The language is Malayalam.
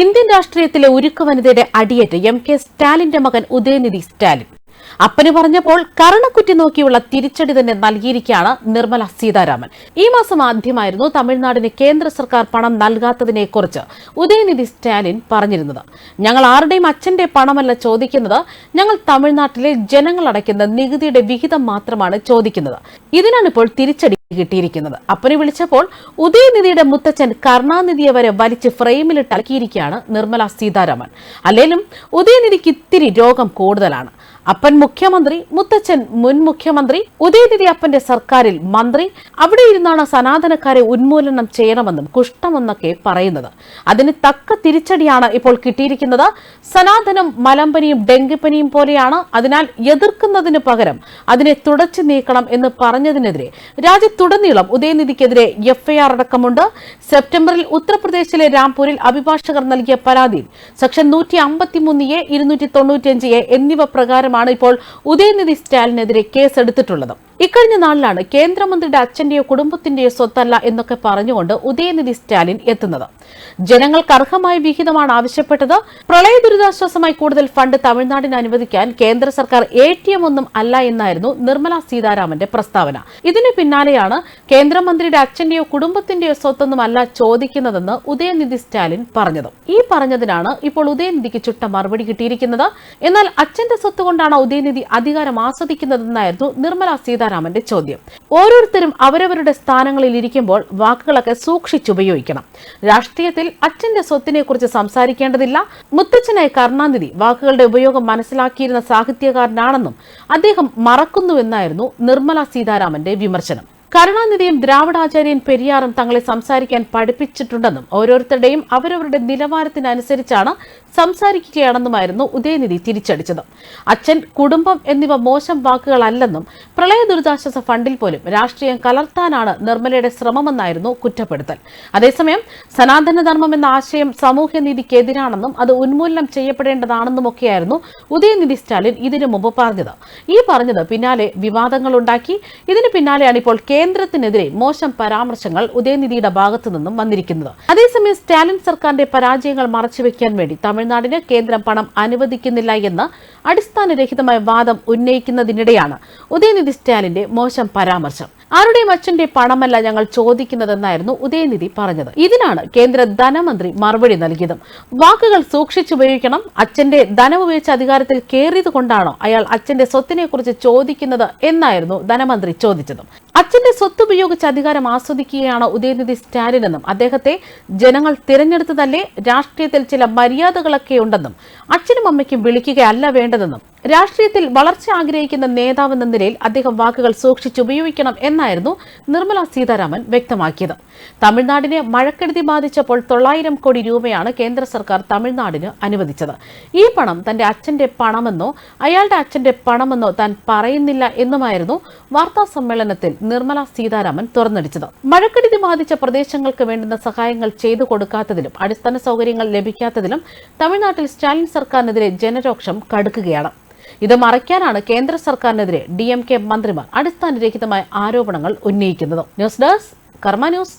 ഇന്ത്യൻ രാഷ്ട്രീയത്തിലെ ഉരുക്ക് വനിതയുടെ അടിയേറ്റ് എം കെ സ്റ്റാലിന്റെ മകൻ ഉദയനിധി സ്റ്റാലിൻ. അപ്പന് പറഞ്ഞപ്പോൾ കരണക്കുറ്റി നോക്കിയുള്ള തിരിച്ചടി തന്നെ നൽകിയിരിക്കുകയാണ് നിർമ്മല സീതാരാമൻ. ഈ മാസം ആദ്യമായിരുന്നു തമിഴ്നാടിന് കേന്ദ്ര സർക്കാർ പണം നൽകാത്തതിനെക്കുറിച്ച് ഉദയനിധി സ്റ്റാലിൻ പറഞ്ഞിരുന്നത്. ഞങ്ങൾ ആരുടെയും അച്ഛന്റെ പണമല്ല ചോദിക്കുന്നത് ഞങ്ങൾ തമിഴ്നാട്ടിലെ ജനങ്ങൾ അടയ്ക്കുന്ന നികുതിയുടെ വിഹിതം മാത്രമാണ് ചോദിക്കുന്നത്. ഇതിനാണിപ്പോൾ തിരിച്ചടി കിട്ടിയിരിക്കുന്നത്. അപ്പനെ വിളിച്ചപ്പോൾ ഉദയനിധിയുടെ മുത്തച്ഛൻ കരുണാനിധിയെ വരെ വലിച്ച് ഫ്രെയിമിലിട്ട് അലക്കിയിരിക്കുകയാണ് നിർമ്മല സീതാരാമൻ. അല്ലെങ്കിലും ഉദയനിധിക്ക് ഇത്തിരി രോഗം കൂടുതലാണ്. അപ്പൻ മുഖ്യമന്ത്രി മുത്തച്ഛൻ മുൻ മുഖ്യമന്ത്രി ഉദയനിധി അപ്പന്റെ സർക്കാരിൽ മന്ത്രി അവിടെ ഇരുന്നാണ് സനാതനക്കാരെ ഉന്മൂലനം ചെയ്യണമെന്നും കുഷ്ഠമെന്നൊക്കെ പറയുന്നത്. അതിന് തക്ക തിരിച്ചടിയാണ് ഇപ്പോൾ കിട്ടിയിരിക്കുന്നത്. സനാതനം മലമ്പനിയും ഡെങ്കിപ്പനിയും പോലെയാണ്. അതിനാൽ എതിർക്കുന്നതിന് പകരം അതിനെ തുടച്ചു നീക്കണം എന്ന് പറഞ്ഞതിനെതിരെ രാജ്യത്തുടനീളം ഉദയനിധിക്കെതിരെ എഫ്ഐആർ അടക്കമുണ്ട്. സെപ്റ്റംബറിൽ ഉത്തർപ്രദേശിലെ രാംപൂരിൽ അഭിഭാഷകർ നൽകിയ പരാതിയിൽ സെക്ഷൻ നൂറ്റി അമ്പത്തിമൂന്ന് എ ഇരുന്നൂറ്റി തൊണ്ണൂറ്റിയഞ്ച് എ എന്നിവ ഇപ്പോൾ ഉദയനിധി സ്റ്റാലിനെതിരെ കേസെടുത്തിട്ടുള്ളത്. ഇക്കഴിഞ്ഞ നാളിലാണ് കേന്ദ്രമന്ത്രിയുടെ അച്ഛന്റെയോ കുടുംബത്തിന്റെയോ സ്വത്തല്ല എന്നൊക്കെ പറഞ്ഞുകൊണ്ട് ഉദയനിധി സ്റ്റാലിൻ എത്തുന്നത്. ജനങ്ങൾക്ക് അർഹമായ വിഹിതമാണ് ആവശ്യപ്പെട്ടത്. പ്രളയ ദുരിതാശ്വാസമായി കൂടുതൽ ഫണ്ട് തമിഴ്നാടിന് അനുവദിക്കാൻ കേന്ദ്ര സർക്കാർ എ ടി എം ഒന്നും അല്ല എന്നായിരുന്നു നിർമ്മല സീതാരാമന്റെ പ്രസ്താവന. ഇതിന് പിന്നാലെയാണ് കേന്ദ്രമന്ത്രിയുടെ അച്ഛന്റെയോ കുടുംബത്തിന്റെയോ സ്വത്തൊന്നുമല്ല ചോദിക്കുന്നതെന്ന് ഉദയനിധി സ്റ്റാലിൻ പറഞ്ഞത്. ഈ പറഞ്ഞതിനാണ് ഇപ്പോൾ ഉദയനിധിക്ക് ചുട്ട മറുപടി കിട്ടിയിരിക്കുന്നത്. എന്നാൽ അച്ഛന്റെ സ്വത്ത് കൊണ്ടാണ് ഉദയനിധി അധികാരം ആസ്വദിക്കുന്നതെന്നായിരുന്നു നിർമ്മല സീതാരാമന്റെ ചോദ്യം. ഓരോരുത്തരും അവരവരുടെ സ്ഥാനങ്ങളിൽ ഇരിക്കുമ്പോൾ വാക്കുകളൊക്കെ സൂക്ഷിച്ചുപയോഗിക്കണം. രാഷ്ട്രീയത്തിൽ അച്ഛന്റെ സ്വത്തിനെ കുറിച്ച് സംസാരിക്കേണ്ടതില്ല. മുത്തച്ഛനായ കരുണാനിധി വാക്കുകളുടെ ഉപയോഗം മനസ്സിലാക്കിയിരുന്ന സാഹിത്യകാരനാണെന്നും അദ്ദേഹം മറക്കുന്നുവെന്നായിരുന്നു നിർമ്മല സീതാരാമന്റെ വിമർശനം. കരുണാനിധിയും ദ്രാവിഡാചാര്യൻ പെരിയാറും തങ്ങളെ സംസാരിക്കാൻ പഠിപ്പിച്ചിട്ടുണ്ടെന്നും ഓരോരുത്തരുടെയും അവരവരുടെ നിലവാരത്തിനനുസരിച്ചാണ് സംസാരിക്കുകയാണെന്നുമായിരുന്നു ഉദയനിധി തിരിച്ചടിച്ചത്. അച്ഛൻ കുടുംബം എന്നിവ മോശം വാക്കുകളല്ലെന്നും പ്രളയ ദുരിതാശ്വാസ ഫണ്ടിൽ പോലും രാഷ്ട്രീയം കലർത്താനാണ് നിർമ്മലയുടെ ശ്രമമെന്നായിരുന്നു കുറ്റപ്പെടുത്തൽ. അതേസമയം സനാതനധർമ്മം എന്ന ആശയം സാമൂഹ്യനീതിക്കെതിരാണെന്നും അത് ഉന്മൂലനം ചെയ്യപ്പെടേണ്ടതാണെന്നുമൊക്കെയായിരുന്നു ഉദയനിധി സ്റ്റാലിൻ ഇതിനു മുമ്പ് പറഞ്ഞത്. ഈ പറഞ്ഞത് പിന്നാലെ വിവാദങ്ങളുണ്ടാക്കി ഇതിന് പിന്നാലെയാണ് ഇപ്പോൾ കേന്ദ്രത്തിനെതിരെ മോശം പരാമർശങ്ങൾ ഉദയനിധിയുടെ ഭാഗത്തു നിന്നും വന്നിരിക്കുന്നത്. അതേസമയം സ്റ്റാലിൻ സർക്കാരിന്റെ പരാജയങ്ങൾ മറച്ചുവെക്കാൻ വേണ്ടി തമിഴ്നാടിന് കേന്ദ്രം പണം അനുവദിക്കുന്നില്ല എന്ന് അടിസ്ഥാനരഹിതമായ വാദം ഉന്നയിക്കുന്നതിനിടെയാണ് ഉദയനിധി സ്റ്റാലിന്റെ മോശം പരാമർശം. ആരുടെയും അച്ഛന്റെ പണമല്ല ഞങ്ങൾ ചോദിക്കുന്നതെന്നായിരുന്നു ഉദയനിധി പറഞ്ഞത്. ഇതിനാണ് കേന്ദ്ര ധനമന്ത്രി മറുപടി നൽകിയതും. വാക്കുകൾ സൂക്ഷിച്ചുപയോഗിക്കണം അച്ഛന്റെ ധനമുപയോഗിച്ച അധികാരത്തിൽ കയറിയത് കൊണ്ടാണോ അയാൾ അച്ഛന്റെ സ്വത്തിനെ കുറിച്ച് ചോദിക്കുന്നത് എന്നായിരുന്നു ധനമന്ത്രി ചോദിച്ചതും. അച്ഛന്റെ സ്വത്ത് ഉപയോഗിച്ച് അധികാരം ആസ്വദിക്കുകയാണ് ഉദയനിധി സ്റ്റാലിനെന്നും അദ്ദേഹത്തെ ജനങ്ങൾ തിരഞ്ഞെടുത്തതല്ലേ? രാഷ്ട്രീയത്തിൽ ചില മര്യാദകളൊക്കെ ഉണ്ടെന്നും അച്ഛനും അമ്മയ്ക്കും വിളിക്കുകയല്ല വേണ്ടതെന്നും രാഷ്ട്രീയത്തിൽ വളർച്ച ആഗ്രഹിക്കുന്ന നേതാവെന്ന നിലയിൽ അദ്ദേഹം വാക്കുകൾ സൂക്ഷിച്ചുപയോഗിക്കണം എന്നായിരുന്നു നിർമ്മല സീതാരാമൻ വ്യക്തമാക്കിയത്. തമിഴ്നാടിനെ മഴക്കെടുതി ബാധിച്ചപ്പോൾ തൊള്ളായിരം കോടി രൂപയാണ് കേന്ദ്ര സർക്കാർ തമിഴ്നാടിന് അനുവദിച്ചത്. ഈ പണം തന്റെ അച്ഛന്റെ പണമെന്നോ അയാളുടെ അച്ഛന്റെ പണമെന്നോ താൻ പറയുന്നില്ല എന്നുമായിരുന്നു വാർത്താ സമ്മേളനത്തിൽ നിർമ്മല സീതാരാമൻ തുറന്നടിച്ചത്. മഴക്കെടുതി ബാധിച്ച പ്രദേശങ്ങൾക്ക് വേണ്ടുന്ന സഹായങ്ങൾ ചെയ്തു കൊടുക്കാത്തതിലും അടിസ്ഥാന സൗകര്യങ്ങൾ ലഭിക്കാത്തതിലും തമിഴ്നാട്ടിൽ സ്റ്റാലിൻ സർക്കാരിനെതിരെ ജനരോക്ഷം കടുക്കുകയാണ്. ഇത് മറയ്ക്കാനാണ് കേന്ദ്ര സർക്കാരിനെതിരെ ഡി എം കെ മന്ത്രിമാർ അടിസ്ഥാനരഹിതമായ ആരോപണങ്ങൾ ഉന്നയിക്കുന്നത്. News desk Karma news.